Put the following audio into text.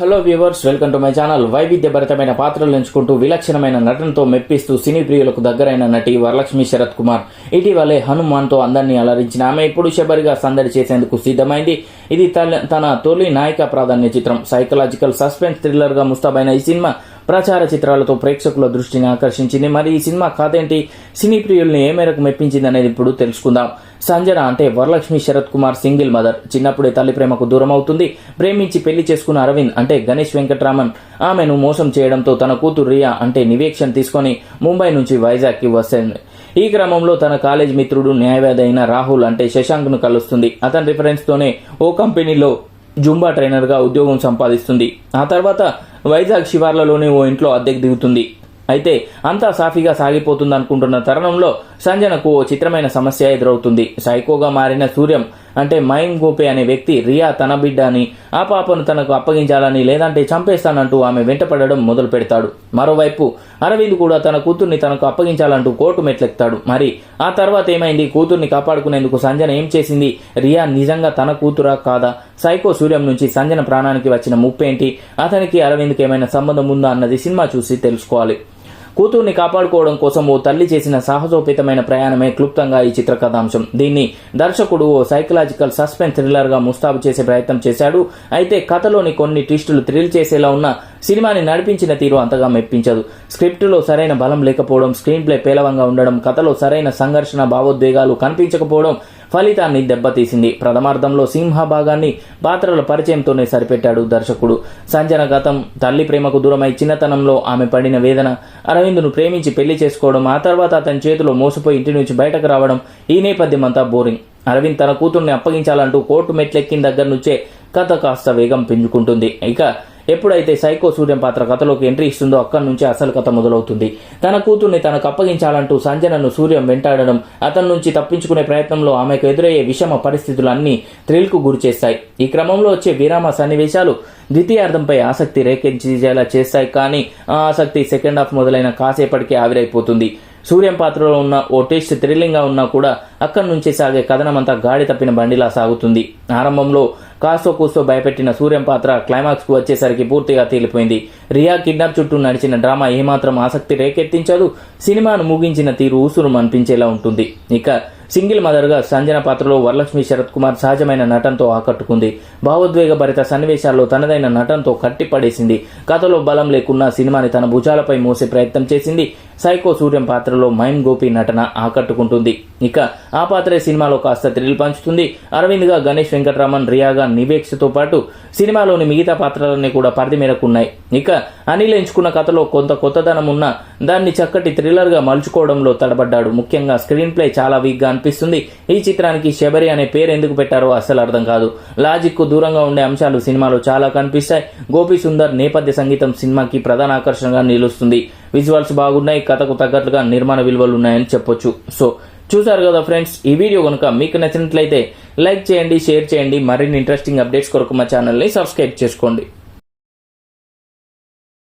Hello viewers welcome to my channel వైవిధ్యభరితమైన పాత్రలు ఎంచుకుంటూ విలక్షణమైన నటనతో మెప్పిస్తూ సినీ ప్రియులకు దగ్గరైన నటి వరలక్ష్మి శరత్ కుమార్. ఇటీవలే హనుమాన్తో అందరినీ అలరించిన ఆమె ఇప్పుడు శబరిగా సందడి చేసేందుకు సిద్ధమైంది. ఇది తల- తన తొలి నాయిక ప్రాధాన్య చిత్రం. సైకలాజికల్ సస్పెన్స్ థ్రిల్లర్గా ముస్తాబైన ఈ సినిమా ప్రచార చిత్రాలతో ప్రేక్షకుల దృష్టిని ఆకర్షించింది. మరి ఈ సినిమా కాదేంటి సినీ ప్రియుల్ని ఏ మేరకు మెప్పించింది అనేది ఇప్పుడు తెలుసుకుందాం. సంజన అంటే వరలక్ష్మి శరత్ కుమార్ సింగిల్ మదర్. చిన్నప్పుడే తల్లి ప్రేమకు దూరం అవుతుంది ప్రేమించి పెళ్ళి చేసుకున్న అరవింద్ అంటే గణేష్ వెంకట్రామన్. ఆమెను మోసం చేయడంతో తన కూతురు రియా అంటే నివేక్షణ తీసుకొని ముంబై నుంచి వైజాగ్కి వస్తుంది. ఈ క్రమంలో తన కాలేజ్ మిత్రుడు న్యాయవాది అయిన రాహుల్ అంటే శశాంక్ను కలుస్తుంది. అతని రిఫరెన్స్ తోనే ఓ కంపెనీలో జుంబా ట్రైనర్గా ఉద్యోగం సంపాదిస్తుంది. ఆ తర్వాత వైజాగ్ శివార్లలోని ఓ ఇంట్లో అద్దెకు దిగుతుంది. అయితే అంతా సాఫీగా సాగిపోతుంది అనుకుంటున్న తరుణంలో సంజనకు ఓ చిత్రమైన సమస్య ఎదురవుతుంది. సైకోగా మారిన సూర్యం అంటే మైమ్ గోపే అనే వ్యక్తి రియా తన బిడ్డ అని ఆ పాపను తనకు అప్పగించాలని లేదంటే చంపేస్తానంటూ ఆమె వెంటపడడం మొదలు పెడతాడు మరోవైపు అరవింద్ కూడా తన కూతుర్ని తనకు అప్పగించాలంటూ కోర్టు మెట్లెక్తాడు మరి ఆ తర్వాత ఏమైంది? కూతుర్ని కాపాడుకునేందుకు సంజన ఏం చేసింది? రియా నిజంగా తన కూతురా కాదా? సైకో సూర్యం నుంచి సంజన ప్రాణానికి వచ్చిన ముప్పేంటి అతనికి అరవింద్కి ఏమైనా సంబంధం ఉందా అన్నది సినిమా చూసి తెలుసుకోవాలి. కూతుర్ని కాపాడుకోవడం కోసం ఓ తల్లి చేసిన సాహసోపేతమైన ప్రయాణమే క్లుప్తంగా ఈ చిత్ర కథాంశం దీన్ని దర్శకుడు ఓ సైకలాజికల్ సస్పెన్స్ థ్రిల్లర్గా ముస్తాబు చేసే ప్రయత్నం చేశాడు. అయితే కథలోని కొన్ని ట్విస్టులు థ్రిల్ చేసేలా ఉన్న సినిమాని నడిపించిన తీరు అంతగా మెప్పించదు. స్క్రిప్టులో సరైన బలం లేకపోవడం స్క్రీన్ ప్లే పేలవంగా ఉండడం కథలో సరైన సంఘర్షణ భావోద్వేగాలు కనిపించకపోవడం ఫలితాన్ని దెబ్బతీసింది. ప్రథమార్థంలో సింహ భాగాన్ని పాత్రల పరిచయంతోనే సరిపెట్టాడు దర్శకుడు. సంజన గతం తల్లి ప్రేమకు దూరమై చిన్నతనంలో ఆమె పడిన వేదన అరవింద్ను ప్రేమించి పెళ్ళి చేసుకోవడం ఆ తర్వాత అతని చేతిలో మోసపోయి ఇంటి నుంచి బయటకు రావడం ఈ నేపథ్యం అంతా బోరింగ్. అరవింద్ తన కూతుర్ని అప్పగించాలంటూ కోర్టు మెట్లెక్కిన దగ్గర నుంచే కథ కాస్త వేగం పెంచుకుంటుంది ఇక ఎప్పుడైతే సైకో సూర్యం పాత్ర కథలోకి ఎంట్రీ ఇస్తుందో అక్కడి నుంచి అసలు కథ మొదలవుతుంది. తన కూతుర్ని తనకు అప్పగించాలంటూ సంజనను సూర్యం వెంటాడడం అతని నుంచి తప్పించుకునే ప్రయత్నంలో ఆమెకు ఎదురయ్యే విషమ పరిస్థితులు అన్ని థ్రిల్కు గురి చేస్తాయి. ఈ క్రమంలో వచ్చే విరామ సన్నివేశాలు ద్వితీయార్థంపై ఆసక్తి రేకెంచేలా చేస్తాయి కానీ ఆ ఆసక్తి సెకండ్ హాఫ్ మొదలైన కాసేపటికి ఆవిరైపోతుంది. సూర్యం పాత్రలో ఉన్న ఓ టేస్ట్ థ్రిల్లింగ్గా ఉన్నా కూడా అక్కడి నుంచి సాగే కథనమంతా గాడి తప్పిన బండిలా సాగుతుంది. ఆరంభంలో కాస్తో కూస్తో భయపెట్టిన సూర్యం పాత్ర క్లైమాక్స్కు వచ్చేసరికి పూర్తిగా తేలిపోయింది. రియా కిడ్నాప్ చుట్టూ నడిచిన డ్రామా ఏమాత్రం ఆసక్తి రేకెత్తించదు. సినిమాను ముగించిన తీరు ఊసురు అనిపించేలా ఉంటుంది. ఇక సింగిల్ మదర్గా సంజన పాత్రలో వరలక్ష్మి శరత్ కుమార్ సహజమైన నటనతో ఆకట్టుకుంది. భావోద్వేగ భరిత సన్నివేశాల్లో తనదైన నటనతో కట్టిపడేసింది. కథలో బలం లేకున్నా సినిమాని తన భుజాలపై మోసే ప్రయత్నం చేసింది. సైకో సూర్యం పాత్రలో మైమ్ గోపి నటన ఆకట్టుకుంటుంది. ఇక ఆ పాత్రే సినిమాలో కాస్త థ్రిల్ పంచుతుంది. అరవింద్గా గణేష్ వెంకటరామన్ రియాగా నివేక్షతో పాటు సినిమాలోని మిగతా పాత్రలన్నీ కూడా పరిధి మేరకున్నాయి ఇక అనిల్ ఎంచుకున్న కథలో కొంత కొత్తదనం ఉన్నా దాన్ని చక్కటి థ్రిల్లర్గా మలుచుకోవడంలో తడబడ్డాడు. ముఖ్యంగా స్క్రీన్ ప్లే చాలా వీక్గా అనిపిస్తుంది. ఈ చిత్రానికి శబరి అనే పేరు ఎందుకు పెట్టారో అస్సలు అర్థం కాదు. లాజిక్కు దూరంగా ఉండే అంశాలు సినిమాలో చాలా కనిపిస్తాయి. గోపి సుందర్ నేపథ్య సంగీతం సినిమాకి ప్రధాన ఆకర్షణగా నిలుస్తుంది. విజువల్స్ బాగున్నాయి కథకు తగ్గట్లుగా నిర్మాణ విలువలు ఉన్నాయని చెప్పొచ్చు. సో చూసారు కదా ఫ్రెండ్స్ ఈ వీడియో కనుక మీకు నచ్చినట్లయితే లైక్ చేయండి షేర్ చేయండి మరిన్ని ఇంట్రెస్టింగ్ అప్డేట్స్ కొరకు మా ఛానల్ని సబ్స్క్రైబ్ చేసుకోండి.